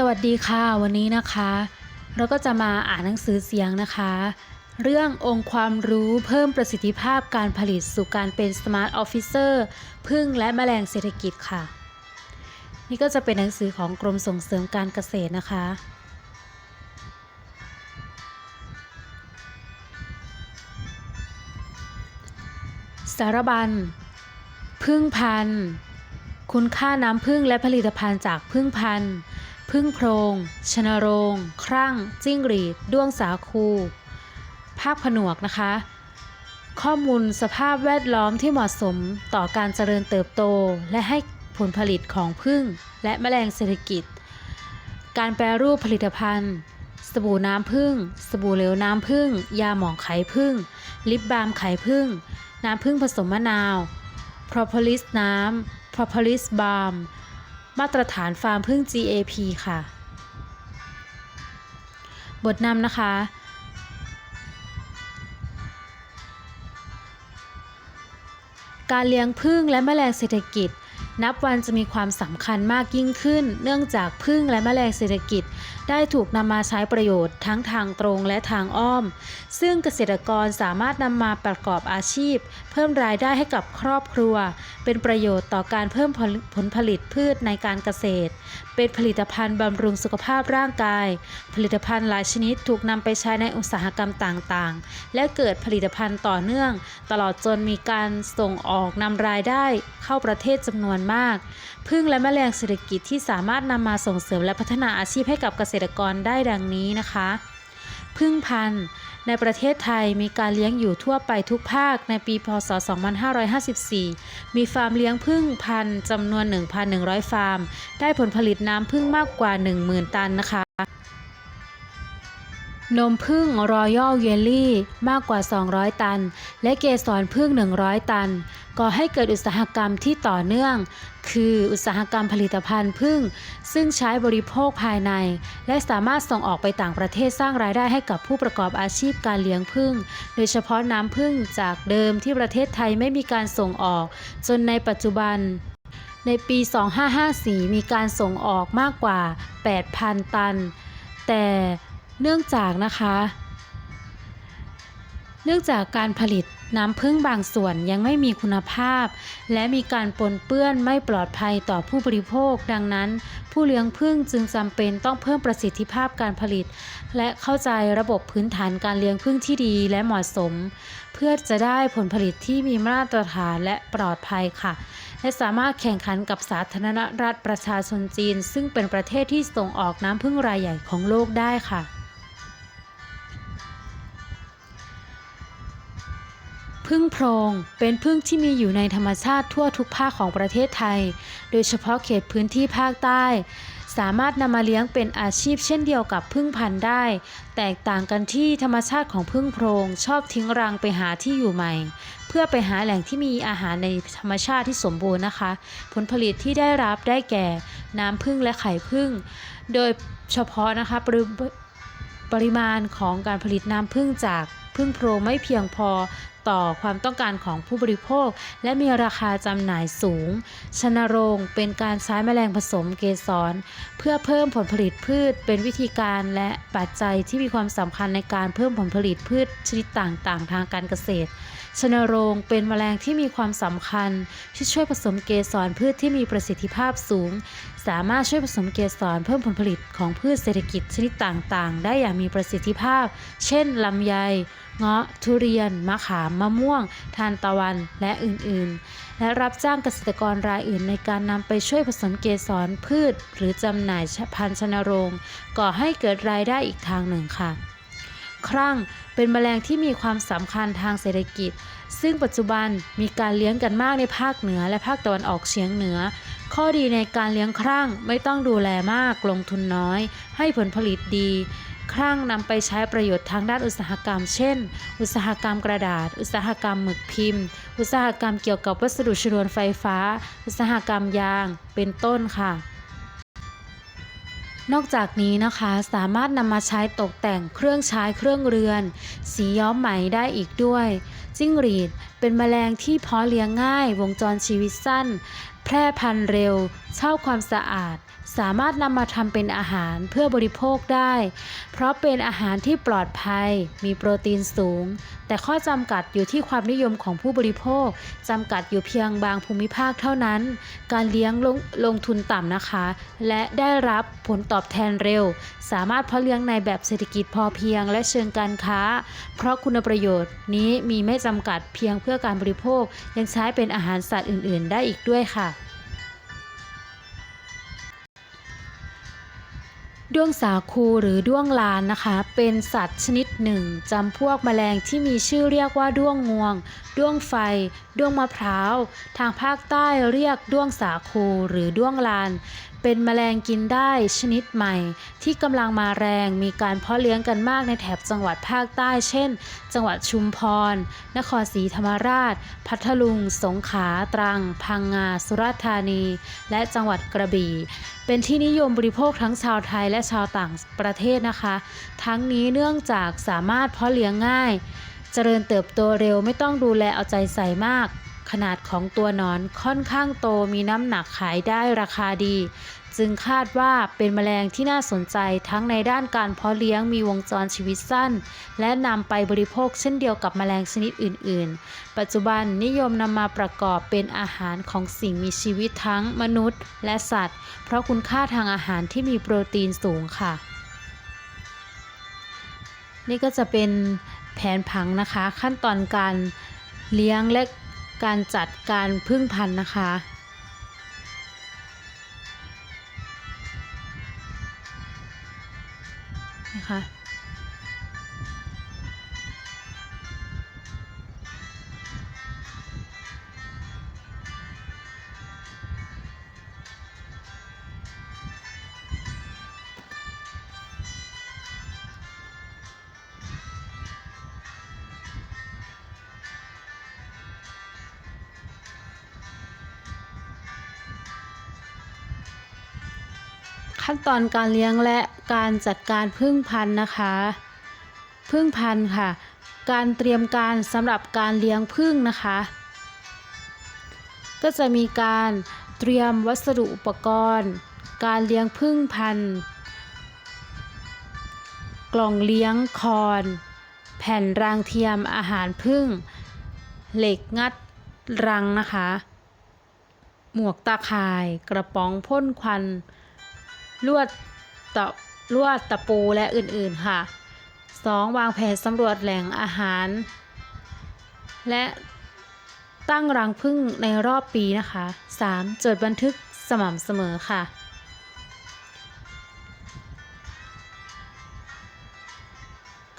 สวัสดีค่ะ วันนี้นะคะ เราก็จะมาอ่านหนังสือเสียงนะคะ เรื่ององค์ความรู้เพิ่มประสิทธิภาพการผลิตสู่การเป็น Smart Officer พึ่งและแมลงเศรษฐกิจค่ะ นี่ก็จะเป็นหนังสือของกรมส่งเสริมการเกษตรนะคะ สารบัญพึ่งพันธุ์ คุณค่าน้ำผึ้งและผลิตภัณฑ์จากพึ่งพันธุ์ พึ่งโพรงชนโรง ครั่ง จิ้งหรีด ด้วงสาคู ภาคผนวกนะคะ ข้อมูลสภาพแวดล้อมที่เหมาะสมต่อการเจริญเติบโต และให้ผลผลิตของพึ่งและแมลงเศรษฐกิจ การแปรรูปผลิตภัณฑ์ สบู่น้ำผึ้งสบู่เหลวน้ำผึ้งยาหมองไข่ผึ้งลิปบาล์มไข่ผึ้งน้ำผึ้งผสมมะนาว Propolis น้ำ Propolis Balm ม มาตรฐานฟาร์มพึ่ง GAP ค่ะ บทนำนะคะ การเลี้ยงผึ้งและแมลงเศรษฐกิจ นับวันจะมีความสำคัญมากยิ่งขึ้น เนื่องจากผึ้งและแมลงเศรษฐกิจ ได้ถูกนำมาใช้ประโยชน์ทั้งทางตรงและทางอ้อม ซึ่งเกษตรกรสามารถนำมาประกอบอาชีพ เพิ่มรายได้ให้กับครอบครัว เป็นประโยชน์ต่อการเพิ่มผลผลผลิตพืชในการเกษตร เป็นผลิตภัณฑ์บำรุงสุขภาพร่างกาย ผลิตภัณฑ์หลายชนิดถูกนำไปใช้ในอุตสาหกรรมต่างๆ และเกิดผลิตภัณฑ์ต่อเนื่อง ตลอดจนมีการส่งออกนำรายได้เข้าประเทศจำนวนมาก พึ่งและแมลงเศรษฐกิจที่สามารถนำมาส่งเสริมและพัฒนาอาชีพให้กับเกษตรกรได้ดังนี้นะคะ พึ่งพันธุ์ ในประเทศไทยมีการเลี้ยงอยู่ทั่วไปทุกภาคในปีพศ 2554 มีฟาร์มเลี้ยงพึ่งพันธุ์จำนวน 1,100 ฟาร์ม ได้ผลผลิตน้ำพึ่งมากกว่า 10,000 ตันนะคะนมพึ่งรอยัลเยลลี่มากกว่า 200 ตัน และเกสรพึ่ง 100 ตัน ก่อให้เกิดอุตสาหกรรมที่ต่อเนื่อง คืออุตสาหกรรมผลิตภัณฑ์พึ่ง ซึ่งใช้บริโภคภายใน และสามารถส่งออกไปต่างประเทศสร้างรายได้ให้กับผู้ประกอบอาชีพการเลี้ยงพึ่ง โดยเฉพาะน้ำพึ่งจากเดิมที่ประเทศไทยไม่มีการส่งออก จนในปัจจุบันในปี 2554 มีการส่งออกมากกว่า 8,000 ตัน แต่เนื่องจากนะคะ เนื่องจากการผลิต น้ำพึ่งบางส่วนยังไม่มีคุณภาพ และมีการปนเปื้อนไม่ปลอดภัยต่อผู้บริโภค ดังนั้น ผู้เลี้ยงพึ่งจึงจำเป็นต้องเพิ่มประสิทธิภาพการผลิต และเข้าใจระบบพื้นฐานการเลี้ยงพึ่งที่ดีและเหมาะสม เพื่อจะได้ผลผลิตที่มีมาตรฐานและปลอดภัยค่ะ และสามารถแข่งขันกับสาธารณรัฐประชาชนจีน ซึ่งเป็นประเทศที่ส่งออกน้ำพึ่งรายใหญ่ของโลกได้ค่ะ พึ่งโพรงเป็นพึ่งที่มีอยู่ในธรรมชาติทั่วทุกภาคของประเทศไทย โดยเฉพาะเขตพื้นที่ภาคใต้ สามารถนำมาเลี้ยงเป็นอาชีพเช่นเดียวกับพึ่งพันธุ์ได้ แตกต่างกันที่ธรรมชาติของพึ่งโพรงชอบทิ้งรังไปหาที่อยู่ใหม่ เพื่อไปหาแหล่งที่มีอาหารในธรรมชาติที่สมบูรณ์นะคะ ผลผลิตที่ได้รับได้แก่ น้ำพึ่งและไข่พึ่ง โดยเฉพาะนะคะปริปริมาณของการผลิตน้ำพึ่งจากพึ่งโพรงไม่เพียงพอ ต่อความต้องการของผู้บริโภค และมีราคาจำหน่ายสูง ชนโรงเป็นการใช้แมลงผสมเกสร เพื่อเพิ่มผลผลิตพืช เป็นวิธีการและปัจจัยที่มีความสำคัญในการเพิ่มผลผลิตพืชชนิดต่างๆ ทางการเกษตร ชนโรงเป็นแมลงที่มีความสำคัญ ที่ช่วยผสมเกสรพืชที่มีประสิทธิภาพสูง สามารถช่วยผสมเกสรเพิ่มผลผลิตของพืชเศรษฐกิจชนิดต่างๆ ได้อย่างมีประสิทธิภาพ เช่นลำไย เงาะ ทุเรียน มะขาม มะม่วง ทานตะวัน และอื่นๆ และรับจ้างเกษตรกรรายอื่นในการนำไปช่วยผสมเกสรพืช หรือจำหน่ายพันธุ์ชนโรงก่อให้เกิดรายได้อีกทางหนึ่งค่ะ ครั่ง เป็นแมลงที่มีความสำคัญทางเศรษฐกิจ ซึ่งปัจจุบันมีการเลี้ยงกันมากในภาคเหนือและภาคตะวันออกเฉียงเหนือ ข้อดีในการเลี้ยงครั่งไม่ต้องดูแลมากลงทุนน้อย ให้ผลผลิตดี ครั่งนำไปใช้ประโยชน์ทางด้านอุตสาหกรรม เช่น อุตสาหกรรมกระดาษ อุตสาหกรรมหมึกพิมพ์ อุตสาหกรรมเกี่ยวกับวัสดุชนวนไฟฟ้า อุตสาหกรรมยาง เป็นต้นค่ะ นอกจากนี้นะคะสามารถนำมาใช้ตกแต่งเครื่องใช้เครื่องเรือน สีย้อมไหมได้อีกด้วย จิ้งหรีดเป็นแมลงที่เพาะเลี้ยงง่าย วงจรชีวิตสั้น แพร่พันธุ์เร็วชอบความสะอาด สามารถนำมาทำเป็นอาหารเพื่อบริโภคได้ เพราะเป็นอาหารที่ปลอดภัย มีโปรตีนสูง แต่ข้อจำกัดอยู่ที่ความนิยมของผู้บริโภคจำกัดอยู่เพียงบางภูมิภาคเท่านั้น การเลี้ยงลงลงทุนต่ำนะคะ และได้รับผลตอบแทนเร็ว สามารถเพาะเลี้ยงในแบบเศรษฐกิจพอเพียง และเชิงการค้า เพราะคุณประโยชน์นี้มีไม่จำกัดเพียงเพื่อการบริโภค ยังใช้เป็นอาหารสัตว์อื่น ๆ ได้อีกด้วยค่ะ ด้วงสาคูหรือด้วงลานนะคะ เป็นสัตว์ชนิดหนึ่งจำพวกแมลงที่มีชื่อเรียกว่าด้วงงวง ด้วงไฟ ด้วงมะพร้าว ทางภาคใต้เรียกด้วงสาคูหรือด้วงลาน เป็นแมลงกินได้ชนิดใหม่ ที่กำลังมาแรงมีการเพาะเลี้ยงกันมากในแถบจังหวัดภาคใต้ เช่น จังหวัดชุมพร นครศรีธรรมราช พัทลุง สงขลาตรัง พังงา สุราษฎร์ธานี และจังหวัดกระบี่ เป็นที่นิยมบริโภคทั้งชาวไทยและชาวต่างประเทศนะคะ ทั้งนี้เนื่องจากสามารถเพาะเลี้ยงง่าย เจริญเติบโตเร็วไม่ต้องดูแลเอาใจใส่มาก ขนาดของตัวนอนค่อนข้างโตมีน้ำหนักขายได้ราคาดี จึงคาดว่าเป็นแมลงที่น่าสนใจทั้งในด้านการเพาะเลี้ยงมีวงจรชีวิตสั้น และนำไปบริโภคเช่นเดียวกับแมลงชนิดอื่น ๆ ปัจจุบันนิยมนำมาประกอบเป็นอาหารของสิ่งมีชีวิตทั้งมนุษย์ และสัตว์ เพราะคุณค่าทางอาหารที่มีโปรตีนสูงค่ะ นี่ก็จะเป็นแผนผังนะคะ ขั้นตอนการเลี้ยงและ การจัดการพึ่งพันธุ์นะคะ นะคะ ขั้นตอนการเลี้ยงและการจัดการพึ่งพันธุ์นะคะพึ่งพันธุ์ค่ะ การเตรียมการสำหรับการเลี้ยงพึ่งนะคะ ก็จะมีการเตรียมวัสดุอุปกรณ์ การเลี้ยงพึ่งพันธุ์ กล่องเลี้ยงคอน แผ่นรางเทียมอาหารพึ่ง เหล็กงัดรังนะคะ หมวกตาข่าย กระป๋องพ่นควัน ลวดตะลวดตะปูและอื่นๆค่ะ 2. วางแผนสำรวจแหล่งอาหาร และตั้งรังผึ้งในรอบปีนะคะ 3. จดบันทึกสม่ำเสมอค่ะ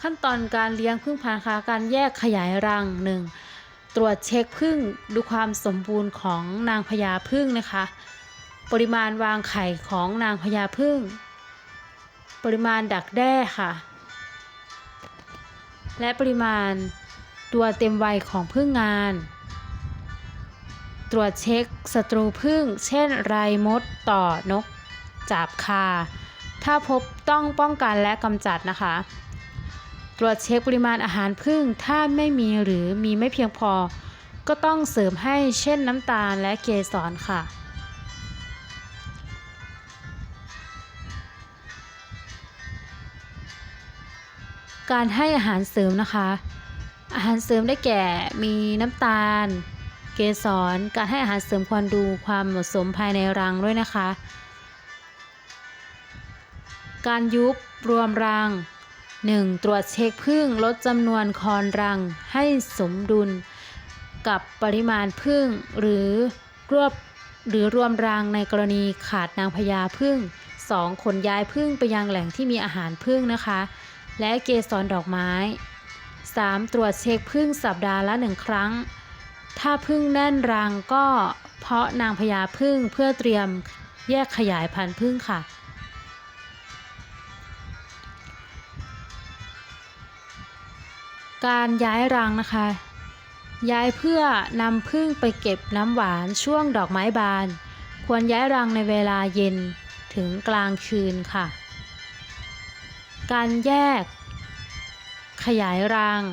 ขั้นตอนการเลี้ยงผึ้งพันธุ์ค่ะการแยกขยายรัง 1. ตรวจเช็คผึ้งดูความสมบูรณ์ของนางพญาผึ้งนะคะ ปริมาณวางไข่ของนางพญาผึ้งปริมาณดักแด้ค่ะ และปริมาณตัวเต็มวัยของผึ้งงาน ตรวจเช็คศัตรูผึ้งเช่นไรมดต่อนก จาบคา ถ้าพบต้องป้องกันและกำจัดนะคะ ตรวจเช็คปริมาณอาหารผึ้งถ้าไม่มีหรือมีไม่เพียงพอ ก็ต้องเสริมให้เช่นน้ำตาลและเกสรค่ะ การให้อาหารเสริมนะคะ อาหารเสริมได้แก่มีน้ำตาล เกสร การให้อาหารเสริมควรดูความเหมาะสมภายในรังด้วยนะคะ การยุบรวมรัง 1. ตรวจเช็คพึ่งลดจำนวนคอนรังให้สมดุล กับปริมาณพึ่งหรือรวบหรือรวมรังในกรณีขาดนางพญาพึ่ง 2. ขนย้ายพึ่งไปยังแหล่งที่มีอาหารพึ่งนะคะ และเกสรดอกไม้ 3. ตรวจเช็คพึ่งสัปดาห์ละหนึ่งครั้ง ถ้าพึ่งแน่นรังก็เพาะนางพญาพึ่งเพื่อเตรียมแยกขยายพันธุ์พึ่งค่ะ การย้ายรังนะคะ ย้ายเพื่อนำพึ่งไปเก็บน้ำหวานช่วงดอกไม้บาน ควรย้ายรังในเวลาเย็นถึงกลางคืนค่ะ การแยก ขยายรัง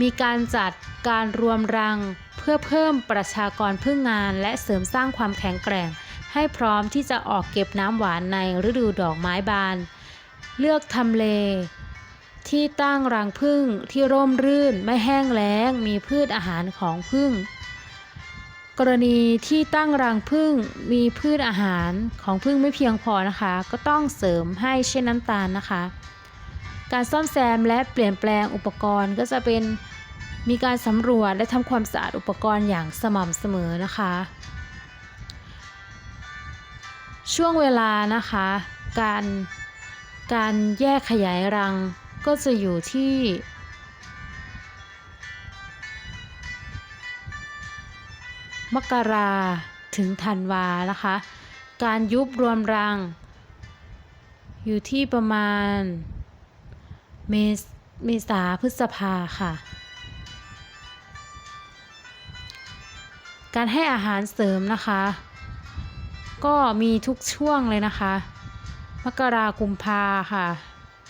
มีการจัดการรวมรัง เพื่อเพิ่มประชากรพึ่งงานและเสริมสร้างความแข็งแกร่ง ให้พร้อมที่จะออกเก็บน้ำหวานในฤดูดอกไม้บาน เลือกทำเล ที่ตั้งรังผึ้งที่ร่มรื่นไม่แห้งแล้ง มีพืชอาหารของผึ้ง กรณีที่ตั้งรังผึ้งมีพืชอาหารของผึ้งไม่เพียงพอนะคะ ก็ต้องเสริมให้เช่นน้ำตาลนะคะ การซ่อมแซมและเปลี่ยนแปลงอุปกรณ์ก็จะเป็นมีการสำรวจและทำความสะอาดอุปกรณ์อย่างสม่ำเสมอนะคะ ช่วงเวลานะคะ การการแยกขยายรังก็จะอยู่ที่ มกราถึงธันวานะคะ การยุบรวมรัง อยู่ที่ประมาณ เมษเมษาพฤษภาค่ะ การให้อาหารเสริมนะคะ ก็มีทุกช่วงเลยนะคะ มกรากุมภาค่ะ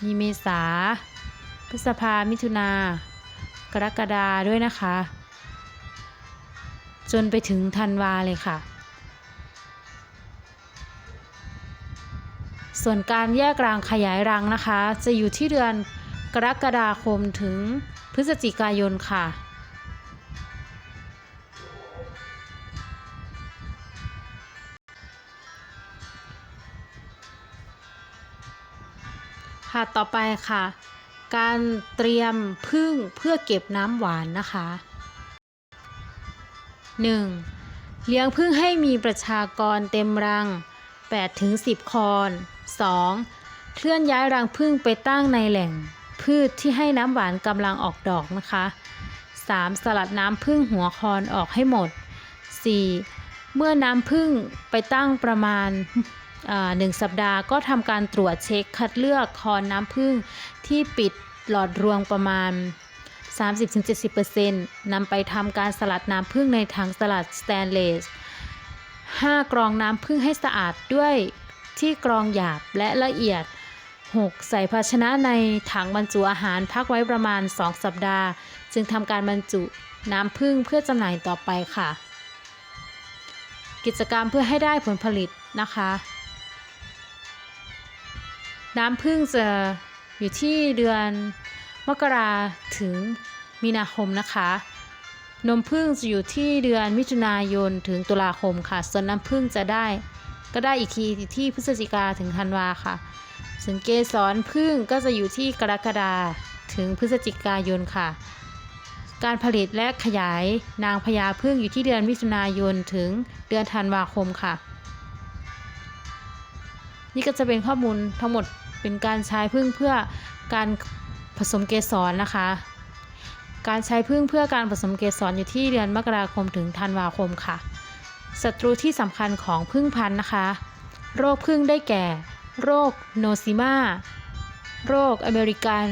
มีเมษาพฤษภามิถุนากรกฎาด้วยนะคะ จนไปถึงธันวาเลยค่ะ ส่วนการแยกรังขยายรังนะคะ จะอยู่ที่เดือนกรกฎาคมถึงพฤศจิกายนค่ะค่ะต่อไปค่ะ การเตรียมพึ่งเพื่อเก็บน้ำหวานนะคะ 1. เลี้ยงพึ่งให้มีประชากรเต็มรัง 8-10 คอน 2. เคลื่อนย้ายรังพึ่งไปตั้งในแหล่ง พืชที่ให้น้ำหวานกำลังออกดอกนะคะ 3. สลัดน้ำพึ่งหัวคอนออกให้หมด 4. เมื่อน้ำพึ่งไปตั้งประมาณหนึ่งสัปดาห์ก็ทำการตรวจเช็คคัดเลือกคอนน้ำพึ่งที่ปิดหลอดรวงประมาณ 30-70%นำไปทำการสลัดน้ำผึ้งในถังสลัดสแตนเลส 5. กรองน้ำผึ้งให้สะอาดด้วยที่กรองหยาบและละเอียด 6. ใส่ภาชนะในถังบรรจุอาหารพักไว้ประมาณ 2 สัปดาห์ จึงทำการบรรจุน้ำผึ้งเพื่อจำหน่ายต่อไปค่ะ กิจกรรมเพื่อให้ได้ผลผลิตนะคะ น้ำผึ้งจะอยู่ที่เดือน มกราถึงมีนาคมนะคะ นมผึ้งจะอยู่ที่เดือนมิถุนายนถึงตุลาคมค่ะ ส่วนน้ำผึ้งจะได้ ก็ได้อีกทีที่พฤศจิกาถึงธันวาค่ะส่วนเกสรผึ้งก็จะอยู่ที่กรกฎาถึงพฤศจิกายนค่ะ การผลิตและขยายนางพญาผึ้งอยู่ที่เดือนมิถุนายนถึงเดือนธันวาคมค่ะ นี่ก็จะเป็นข้อมูลทั้งหมดเป็นการใช้ผึ้งเพื่อการ สมเกสรนะคะ การใช้ผึ้งเพื่อการผสมเกสรอยู่ที่เดือนมกราคมถึงธันวาคมค่ะศัตรูที่สำคัญของผึ้งพันธุ์นะคะ โรคผึ้งได้แก่ โรคโนซิมาโรคอเมริกัน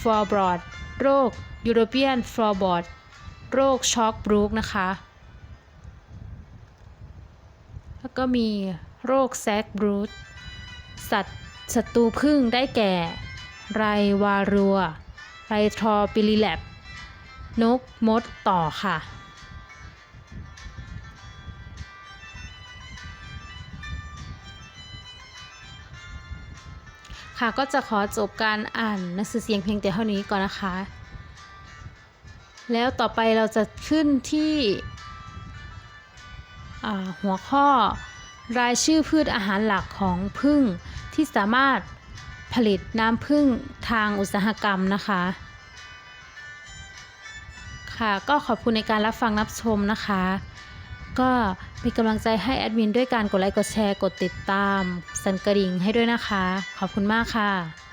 ฟอร์บรอดโรคยูโรเปียนฟอร์บอดโรคช็อกบรูกนะคะ แล้วก็มีโรคแซกบรูดสัตว์ศัตรูผึ้งได้แก่ ไรวารัว ไรทรอปิลิแลบนกมดต่อค่ะ ค่ะก็จะขอจบการอ่านหนังสือเสียงเพียงแต่เท่านี้ก่อนนะคะ แล้วต่อไปเราจะขึ้นที่หัวข้อรายชื่อพืชอาหารหลักของพึ่งที่สามารถ ผลิตน้ำผึ้งทางอุตสาหกรรมนะคะ ค่ะก็ขอบคุณในการรับฟังรับชมนะคะ ก็เป็นกำลังใจให้แอดมินด้วยการกดไลค์กดแชร์กดติดตาม สั่นกระดิ่งให้ด้วยนะคะ ขอบคุณมากค่ะ